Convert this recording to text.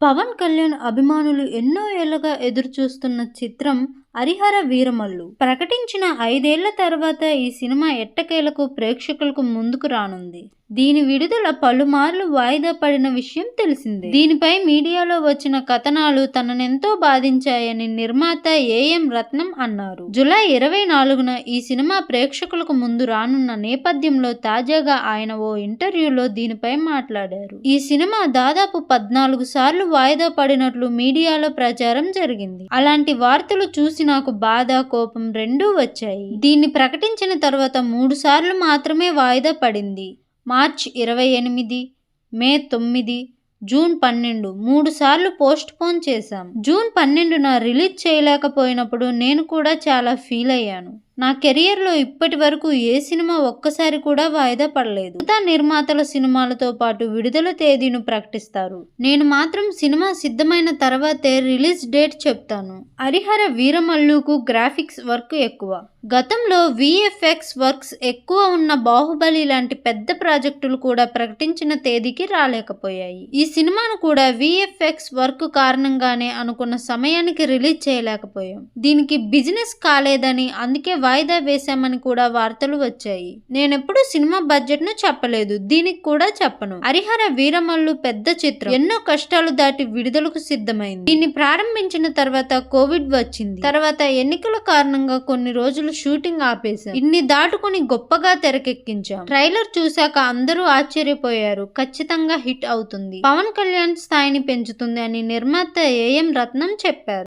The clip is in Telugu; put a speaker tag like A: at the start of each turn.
A: పవన్ కళ్యాణ్ అభిమానులు ఎన్నో ఏళ్ళుగా ఎదురుచూస్తున్న చిత్రం హరిహర వీరమల్లు ప్రకటించిన ఐదేళ్ళ తర్వాత ఈ సినిమా ఎట్టకేలకు ప్రేక్షకులకు ముందుకు రానుంది. దీని విడుదల పలుమార్లు వాయిదా పడిన విషయం తెలిసిందే. దీనిపై మీడియాలో వచ్చిన కథనాలు తననెంతో బాధించాయని నిర్మాత ఏఎం రత్నం అన్నారు. జూలై ఇరవై నాలుగున ఈ సినిమా ప్రేక్షకులకు ముందు రానున్న నేపథ్యంలో తాజాగా ఆయన ఓ ఇంటర్వ్యూలో దీనిపై మాట్లాడారు. ఈ సినిమా దాదాపు పద్నాలుగు సార్లు వాయిదా పడినట్లు మీడియాలో ప్రచారం జరిగింది. అలాంటి వార్తలు చూసి చూసి నాకు బాధ కోపం రెండూ వచ్చాయి. దీన్ని ప్రకటించిన తర్వాత మూడు సార్లు మాత్రమే వాయిదా పడింది. మార్చ్ ఇరవై ఎనిమిది మే తొమ్మిది జూన్ పన్నెండు మూడు సార్లు పోస్ట్ పోన్ చేశాం. జూన్ పన్నెండున రిలీజ్ చేయలేకపోయినప్పుడు నేను కూడా చాలా ఫీల్ అయ్యాను. నా కెరియర్లో ఇప్పటి వరకు ఏ సినిమా ఒక్కసారి కూడా వాయిదా పడలేదు. మిగతా నిర్మాతల సినిమాలతో పాటు విడుదల తేదీను ప్రకటిస్తారు. నేను మాత్రం సినిమా సిద్ధమైన తర్వాతే రిలీజ్ డేట్ చెప్తాను. హరిహర వీరమల్లుకు గ్రాఫిక్స్ వర్క్ ఎక్కువ. గతంలో విఎఫ్ఎక్స్ వర్క్స్ ఎక్కువ ఉన్న బాహుబలి లాంటి పెద్ద ప్రాజెక్టులు కూడా ప్రకటించిన తేదీకి రాలేకపోయాయి. ఈ సినిమాను కూడా విఎఫ్ఎక్స్ వర్క్ కారణంగానే అనుకున్న సమయానికి రిలీజ్ చేయలేకపోయాం. దీనికి బిజినెస్ కాలేదని అందుకే వాయిదా వేశామని కూడా వార్తలు వచ్చాయి. నేనెప్పుడు సినిమా బడ్జెట్ను చెప్పలేదు. దీనికి కూడా చెప్పను. హరిహర వీరమల్లు పెద్ద చిత్రం. ఎన్నో కష్టాలు దాటి విడుదలకు సిద్ధమైంది. దీన్ని ప్రారంభించిన తర్వాత కోవిడ్ వచ్చింది. తర్వాత ఎన్నికల కారణంగా కొన్ని రోజులు షూటింగ్ ఆపేశాం. ఇన్ని దాటుకుని గొప్పగా తెరకెక్కించాం. ట్రైలర్ చూశాక అందరూ ఆశ్చర్యపోయారు. ఖచ్చితంగా హిట్ అవుతుంది. పవన్ కళ్యాణ్ స్థాయిని పెంచుతుంది అని నిర్మాత ఏఎం రత్నం చెప్పారు.